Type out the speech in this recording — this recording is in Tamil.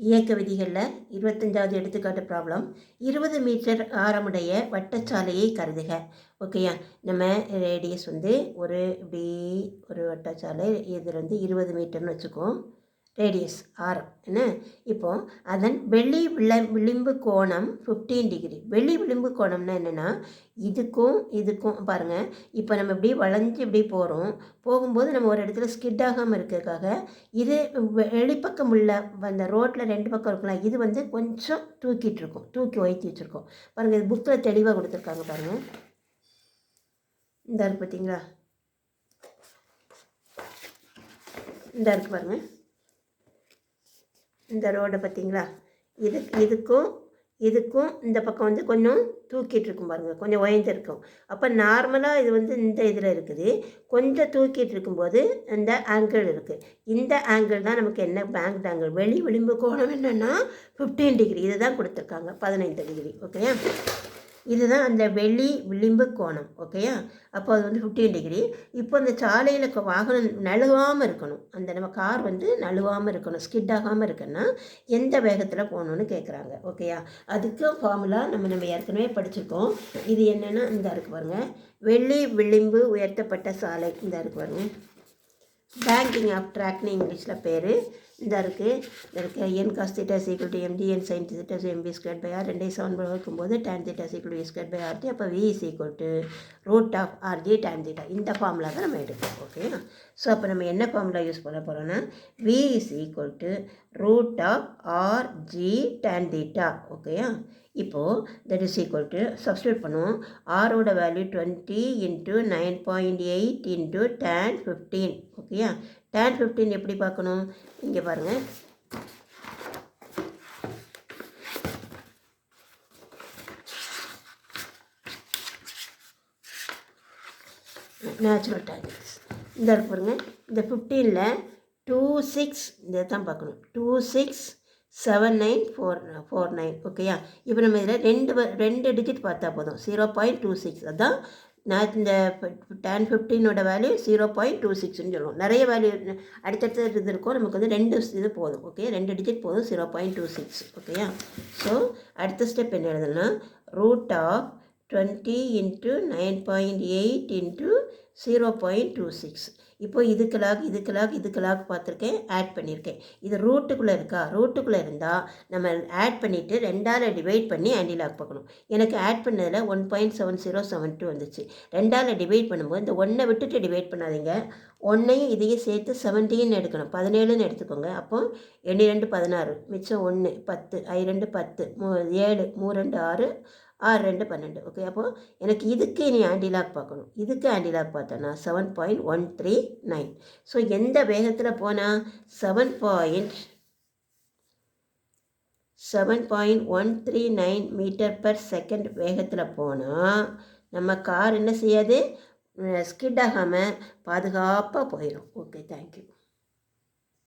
இயக்க விதிகளில் இருபத்தஞ்சாவது எடுத்துக்காட்டு ப்ராப்ளம் இருபது மீட்டர் ஆரமுடைய வட்டச்சாலையை கருதுக. ஓகேயா நம்ம ரேடியஸ் வந்து ஒரு இப்படி ஒரு வட்டச்சாலை இதுலேருந்து இருபது மீட்டர்னு வச்சுக்குவோம். ரேடியஸ் ஆரம் என்ன? இப்போ அதன் வெளி விள விளிம்பு கோணம் ஃபிஃப்டீன் டிகிரி வெளி விளிம்பு கோணம்னா என்னென்னா இதுக்கும் இதுக்கும் பாருங்கள் இப்போ நம்ம இப்படி வளைஞ்சு இப்படி போகிறோம் போகும்போது நம்ம ஒரு இடத்துல ஸ்கிட் ஆகாமல் இருக்கிறதுக்காக இது வெளிப்பக்கம் உள்ள அந்த ரோட்டில் ரெண்டு பக்கம் இருக்கலாம் இது வந்து கொஞ்சம் தூக்கிட்டு இருக்கும். தூக்கி உயர்த்தி வச்சுருக்கோம். பாருங்கள் இது புக்கில் தெளிவாக கொடுத்துருக்காங்க பாருங்கள் இந்த பார்த்தீங்களா இந்த இருக்குது பாருங்கள் இந்த ரோடை பார்த்தீங்களா? இது இதுக்கும் இதுக்கும் இந்த பக்கம் வந்து கொஞ்சம் தூக்கிட்டு இருக்கும் பாருங்கள் கொஞ்சம் உயர்ந்திருக்கும் அப்போ நார்மலாக இது வந்து இந்த இதில் இருக்குது. கொஞ்சம் தூக்கிட்டு இருக்கும்போது இந்த ஆங்கிள் இருக்குது இந்த ஆங்கிள் தான் நமக்கு என்ன பேங்க் ஆங்கிள் வெளி விளிம்பு கோணம் என்னென்னா ஃபிஃப்டீன் டிகிரி இதை தான் கொடுத்துருக்காங்க. பதினைந்து டிகிரி ஓகேயா இதுதான் அந்த வெளி விளிம்பு கோணம் ஓகேயா அப்போ அது வந்து ஃபிஃப்டீன் டிகிரி இப்போ அந்த சாலையில் வாகனம் நழுவாமல் இருக்கணும். அந்த நம்ம கார் வந்து நழுவாமல் இருக்கணும் ஸ்கிட் ஆகாமல் இருக்குன்னா எந்த வேகத்தில் போகணுன்னு கேட்குறாங்க ஓகேயா அதுக்கு ஃபார்முலா நம்ம நம்ம ஏற்கனவே படிச்சிருக்கோம். இது என்னென்னா இந்த இருக்கு பாருங்கள் வெள்ளி விளிம்பு உயர்த்தப்பட்ட சாலை இந்த இருக்கு பாருங்கள் பேங்கிங் ஆஃப் ட்ராக்னு இங்கிலீஷில் பேர். இதாக இருக்குது இந்த இருக்குது N cos theta equal to mg N sine theta mv square by R ரெண்டையும் செவன் வைக்கும்போது tan theta equal V square by RG அப்போ V is equal to root of RG tan theta இந்த ஃபார்முலா தான் நம்ம எடுப்போம் ஓகே ஸோ அப்போ நம்ம என்ன ஃபார்முலா யூஸ் பண்ண போகிறோன்னா V is equal to root of RG tan theta ஓகேயா இப்போது that is equal to substitute பண்ணுவோம். ஆரோட value twenty into nine point eight into tan fifteen ஓகேயா டேன் ஃபிஃப்டீன் எப்படி பார்க்கணும்? இங்கே பாருங்கள் நேச்சுரல் டேக்ஸ் இந்த பாருங்க. இந்த ஃபிஃப்டீனில் டூ சிக்ஸ் இதை தான் பார்க்கணும். Two six seven nine four four nine ஓகேயா இப்போ நம்ம இதில் ரெண்டு ரெண்டு டிஜிட் பார்த்தா போதும். ஜீரோ பாயிண்ட் டூ சிக்ஸ் அதுதான் நான் இந்த டென் ஃபிஃப்டீனோட வேல்யூ ஜீரோ பாயிண்ட் டூ சிக்ஸ்னு சொல்லுவோம். நிறைய வேல்யூ அடுத்தடுத்த இது இருக்கும் நமக்கு வந்து ரெண்டு இது போதும். ஓகே ரெண்டு டிஜிட் போதும். ஜீரோ பாயிண்ட் டூ சிக்ஸ் ஓகேயா ஸோ அடுத்த ஸ்டெப் என்ன எழுதுனா root of twenty into nine point eight into zero point two six. இப்போ இதுக்கு லாக் இதுக்கு லாக் இதுக்கு லாக் பார்த்துருக்கேன் ஆட் பண்ணியிருக்கேன் இது ரூட்டுக்குள்ளே இருக்கா? ரூட்டுக்குள்ளே இருந்தால் நம்ம ஆட் பண்ணிவிட்டு ரெண்டால் டிவைட் பண்ணி ஆன்டி லாக் பார்க்கணும். எனக்கு ஆட் பண்ணதில் one point seven zero seven two வந்துச்சு. ரெண்டால் டிவைட் பண்ணும்போது இந்த ஒன்றை விட்டுட்டு டிவைட் பண்ணாதீங்க. ஒன்றையும் இதையும் சேர்த்து செவன்டீன் எடுக்கணும். பதினேழுன்னு எடுத்துக்கோங்க. அப்போ எண்ணி ரெண்டு பதினாறு மிச்சம் ஒன்று பத்து ஐ ரெண்டு பத்து மூ ஏழு மூ ரெண்டு ஆறு ஆறு ரெண்டு பன்னெண்டு. ஓகே அப்போது எனக்கு இதுக்கு நீ ஆண்டிலாக் பார்க்கணும். இதுக்கு ஆண்டிலாக் பார்த்தோன்னா seven point one three nine so எந்த வேகத்தில் போனால் seven point seven point one three nine metre per second வேகத்தில் போனால் நம்ம கார் என்ன செய்யாது? ஸ்கிட் ஆகாமல் பாதுகாப்பாக போயிடும் ஓகே தேங்க்யூ